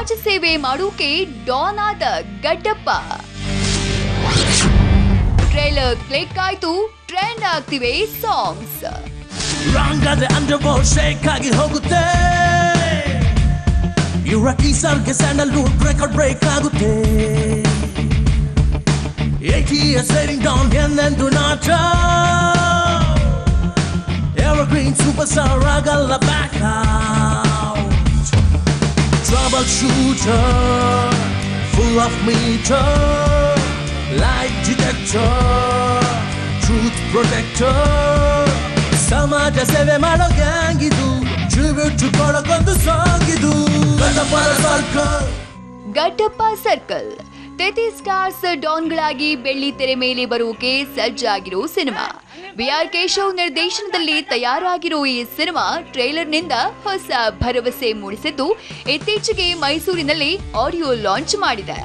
ಸಮಾಜ ಸೇವೆ ಮಾಡೋಕೆ ಡಾನ್ ಆದ ಗಡ್ಡಪ್ಪ. ಟ್ರೇಲರ್ ಕ್ಲಿಕ್ ಆಯ್ತು ಟ್ರೆಂಡ್ ಆಗ್ತಿವೆ ಸಾಂಗ್ಸ್. ರಾಂಗ್ ರಂಗದ ಅಂಡರ್ವರ್ಲ್ಡ್ ಶೇಕ್ ಆಗಿ ಹೋಗುತ್ತೆ. ಇವರ ಟೀಸರ್ಗೆ ಸ್ಯಾಂಡಲ್ವುಡ್ ರೆಕಾರ್ಡ್ ಬ್ರೇಕ್ ಆಗುತ್ತೆ. ಏಟಿ ಸೇರಿಂಗ್ ಡೌನ್ ಎಂದೆಂದು ನಾಟ ಎವರ್ ಗ್ರೀನ್ ಸೂಪರ್ ಸ್ಟಾರ್ ಆಗಲ್ಲ back trouble shooter full of meter light detector truth protector ಸಮಾಜ ಸೇವೆ ಮಾಡೋ ಗ್ಯಾಂಗ್ ಇದು ಟ್ರಿಬ್ಯೂಟ್ ಕೊಡಕ್ಕೊಂದು ಸಾಂಗ್ ಇದು ಗಂಡಪ್ಪನ ಸರ್ಕಲ್ ಗಡ್ಡಪ್ಪ ಸರ್ಕಲ್ ತೆತಿ ಸ್ಟಾರ್ಸ್ ಡಾನ್ಗಳಾಗಿ ಬೆಳ್ಳಿ ತೆರೆ ಮೇಲೆ ಬರೋಕೆ ಸಜ್ಜಾಗಿರೋ ಸಿನಿಮಾ ಬಿ ಆರ್ ಕೇಶವ್ ನಿರ್ದೇಶನದಲ್ಲಿ ತಯಾರಾಗಿರುವ ಈ ಸಿನಿಮಾ ಟ್ರೇಲರ್ನಿಂದ ಹೊಸ ಭರವಸೆ ಮೂಡಿಸಿದ್ದು, ಇತ್ತೀಚೆಗೆ ಮೈಸೂರಿನಲ್ಲಿ ಆಡಿಯೋ ಲಾಂಚ್ ಮಾಡಿದೆ.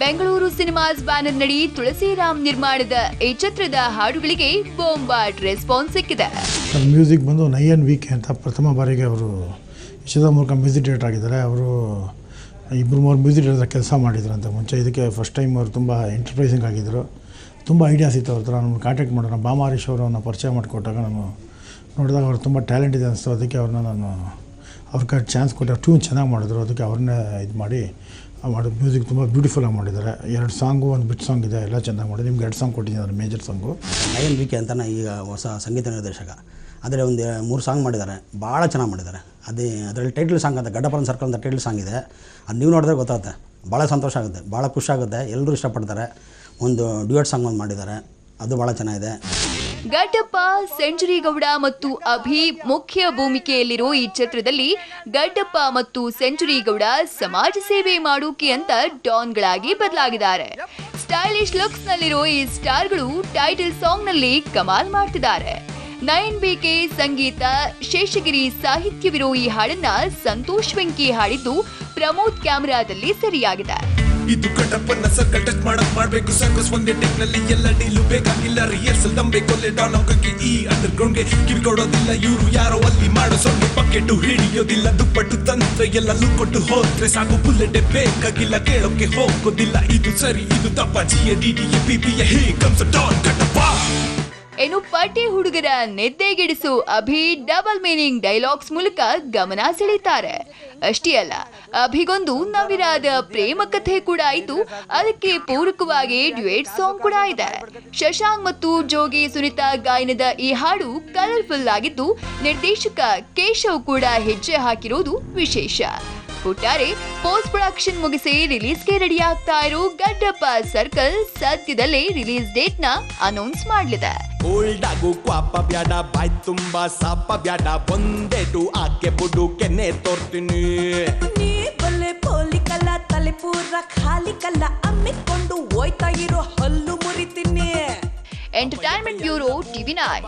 ಬೆಂಗಳೂರು ಸಿನಿಮಾಸ್ ಬ್ಯಾನರ್ ನಡಿ ತುಳಸಿರಾಮ್ ನಿರ್ಮಾಣದ ಈ ಚಿತ್ರದ ಹಾಡುಗಳಿಗೆ ಬೊಂಬಾಟ್ ರೆಸ್ಪಾನ್ಸ್ ಸಿಕ್ಕಿದೆ. ಮ್ಯೂಸಿಕ್ ಬಂದು ನಯನ್ ವೀಕ್ ಅಂತ ಪ್ರಥಮ ಬಾರಿಗೆ ಅವರು ಯಶೋಧ ಮೂಲಕ ಮ್ಯೂಸಿಕ್ ಡೈರೆಕ್ಟರ್ ಆಗಿದ್ದಾರೆ. ಅವರು ಇಬ್ಬರು ಮೂರು ಮ್ಯೂಸಿಕ್ ಡೈರೆಕ್ಟರ್ ಕೆಲಸ ಮಾಡಿದ್ರಂತೆ ಮುಂಚೆ. ಇದಕ್ಕೆ ಫಸ್ಟ್ ಟೈಮ್ ಅವರು ತುಂಬ ಎಂಟರ್ಪ್ರೈಸಿಂಗ್ ಆಗಿದ್ದರು ತುಂಬ ಐಡಿಯಾಸ್ ಇತ್ತು ಅವ್ರ ಹತ್ರ. ನಾನು ಕಾಂಟ್ಯಾಕ್ಟ್ ಮಾಡೋಣ. ಬಾಮಾರೀಶ್ ಅವರನ್ನು ಪರಿಚಯ ಮಾಡಿಕೊಟ್ಟಾಗ ನಾನು ನೋಡಿದಾಗ ಅವ್ರು ತುಂಬ ಟ್ಯಾಲೆಂಟ್ ಇದೆ ಅನಿಸ್ತು. ಅದಕ್ಕೆ ಅವ್ರನ್ನ ನಾನು ಅವ್ರ ಕಡೆ ಚಾನ್ಸ್ ಕೊಟ್ಟೆ ಟ್ಯೂನ್ ಚೆನ್ನಾಗಿ ಮಾಡಿದ್ರು. ಅದಕ್ಕೆ ಅವ್ರನ್ನೇ ಇದು ಮಾಡಿ ಮಾಡೋದು ಮ್ಯೂಸಿಕ್ ತುಂಬ ಬ್ಯೂಟಿಫುಲ್ಲಾಗಿ ಮಾಡಿದ್ದಾರೆ. ಎರಡು ಸಾಂಗು ಒಂದು ಬಿಟ್ ಸಾಂಗ್ ಇದೆ. ಎಲ್ಲ ಚೆನ್ನಾಗಿ ಮಾಡಿ ನಿಮ್ಗೆ ಎರಡು ಸಾಂಗ್ ಕೊಟ್ಟಿದ್ದೀನಿ ಅದ್ರ major song Nayan V K ಅಂತಾನೆ ಈಗ ಹೊಸ ಸಂಗೀತ ನಿರ್ದೇಶಕ. ಆದರೆ ಒಂದು ಮೂರು ಸಾಂಗ್ ಮಾಡಿದ್ದಾರೆ. ಭಾಳ ಚೆನ್ನಾಗಿ ಮಾಡಿದ್ದಾರೆ. ಅದೇ, ಅದರಲ್ಲಿ ಟೈಟಲ್ ಸಾಂಗ್ ಅಂತ ಗಡ್ಡಪರನ್ ಸರ್ಕಲ್ ಅಂತ ಟೈಟ್ಲ್ ಸಾಂಗ್ ಇದೆ. ಅದು ನೀವು ನೋಡಿದ್ರೆ ಗೊತ್ತಾಗುತ್ತೆ. ಭಾಳ ಸಂತೋಷ ಆಗುತ್ತೆ. ಭಾಳ ಖುಷಿ ಆಗುತ್ತೆ. ಎಲ್ಲರೂ ಇಷ್ಟಪಡ್ತಾರೆ. ಒಂದು ಡ್ಯೂಯೆಟ್ ಸಾಂಗ್ ಒಂದು ಮಾಡಿದ್ದಾರೆ. ಅದು ಬಹಳ ಚೆನ್ನಾಗಿದೆ. ಗಡ್ಡಪ್ಪ ಸೆಂಚುರಿ ಗೌಡ ಮತ್ತು ಅಭಿ ಮುಖ್ಯ ಭೂಮಿಕೆಯಲ್ಲಿರೋ ಈ ಚಿತ್ರದಲ್ಲಿ ಗಡ್ಡಪ್ಪ ಮತ್ತು ಸೆಂಚುರಿ ಗೌಡ ಸಮಾಜ ಸೇವೆ ಮಾಡೋಕೆ ಅಂತ ಡಾನ್ಗಳಾಗಿ ಬದಲಾಗಿದ್ದಾರೆ. ಸ್ಟೈಲಿಶ್ ಲುಕ್ಸ್ ನಲ್ಲಿರೋ ಈ ಸ್ಟಾರ್ಗಳು ಟೈಟಲ್ ಸಾಂಗ್ನಲ್ಲಿ ಕಮಾಲ್ ಮಾಡ್ತಿದ್ದಾರೆ. ನಯನ್ ಬಿಕೆ ಸಂಗೀತ, ಶೇಷಗಿರಿ ಸಾಹಿತ್ಯವಿರೋ ಈ ಹಾಡನ್ನ ಸಂತೋಷ್ ವೆಂಕಿ ಹಾಡಿದ್ದು ಪ್ರಮೋದ್ ಕ್ಯಾಮೆರಾದಲ್ಲಿ ಸರಿಯಾಗಿದೆ. ಇದು ಕಟ್ಟಪ್ಪನ್ನ ಸರ್ಕಲ್ ಕಟಕ್ ಮಾಡಕ್ ಮಾಡ್ಬೇಕು. ಸರ್ಕಸ್ ಒಂದೇ ಟೆಕ್ನಲ್ಲಿ ಎಲ್ಲ ಡೀಲು ಬೇಕಾಗಿಲ್ಲ. ರಿಹರ್ಸಲ್ ತಂಬೇಕು ಕೊಲ್ಲೆ ಡಾನ್ ಹೋಗಕ್ಕೆ ಈ ಅಂಡರ್ ಗ್ರೌಂಡ್ಗೆ ಕಿವಿ ಕೊಡೋದಿಲ್ಲ. ಇವರು ಯಾರೋ ಅಲ್ಲಿ ಮಾಡೋ ಸೊನ್ನೆ ಪಕ್ಕೆಟ್ಟು ಹಿಡಿಯೋದಿಲ್ಲ. ದುಪ್ಪಟ್ಟು ತಂತ್ರ ಎಲ್ಲ ಕೊಟ್ಟು ಹೋದ್ರೆ ಸಾಕು. ಬುಲೆಟ್ ಬೇಕಾಗಿಲ್ಲ. ಕೇಳೋಕೆ ಹೋಗೋದಿಲ್ಲ. ಇದು ಸರಿ, ಇದು ತಪ್ಪ. ಜಿಯ ಡಿ ಡಿ ಪಿ ಪಿ ಹೇ ಕಮ್ಸ್ ಡಾನ್ ಕಟ್ಟಪ್ಪ ಇನ್ನು ಪಟ್ಟಿ ಹುಡುಗರ ನೆದ್ದೆಗಿಡಿಸು ಅಭಿ ಡಬಲ್ ಮೀನಿಂಗ್ ಡೈಲಾಗ್ಸ್ ಮೂಲಕ ಗಮನ ಸೆಳೀತಾರೆ ಅಷ್ಟೇ ಅಲ್ಲ, ಅಭಿಗೊಂದು ನವಿರಾದ ಪ್ರೇಮ ಕಥೆ ಕೂಡ ಆಯಿತು. ಅದಕ್ಕೆ ಪೂರಕವಾಗಿ ಡ್ಯುಯೇಟ್ ಸಾಂಗ್ ಕೂಡ ಇದೆ. ಶಶಾಂಕ್ ಮತ್ತು ಜೋಗಿ ಸುನಿತಾ ಗಾಯನದ ಈ ಹಾಡು ಕಲರ್ಫುಲ್ ಆಗಿದ್ದು ನಿರ್ದೇಶಕ ಕೇಶವ್ ಕೂಡ ಹೆಜ್ಜೆ ಹಾಕಿರೋದು ವಿಶೇಷ. ಒಟ್ಟಾರೆ ಪೋಸ್ಟ್ ಪ್ರೊಡಕ್ಷನ್ ಮುಗಿಸಿ ರಿಲೀಸ್ಗೆ ರೆಡಿ ಆಗ್ತಾ ಇರೋ ಗಡ್ಡಪ್ಪ ಸರ್ಕಲ್ ಸದ್ಯದಲ್ಲೇ ರಿಲೀಸ್ ಡೇಟ್ನ ಅನೌನ್ಸ್ ಮಾಡಲಿದೆ. ಓಲ್ಡ್ ಆಗು ಕ್ವಾಪ ಬ್ಯಾಡ ಬಾಯ್ ತುಂಬಾ ಸಾಪ ಬ್ಯಾಡ ಒಂದೇಟು ಆಕೆ ಬುಡು ಕೆನ್ನೆ ತೋರ್ತೀನಿ. ನೀ ಬಲ್ಲೆ ಪೋಲಿ ಕಲ್ಲ ತಲೆ ಪೂರ ಖಾಲಿ ಕಲ್ಲ ಅಮ್ಮಿಕೊಂಡು ಹೋಯ್ತಾ ಇರೋ ಹಲ್ಲು ಮುರಿತೀನಿ. Entertainment bureau TV nine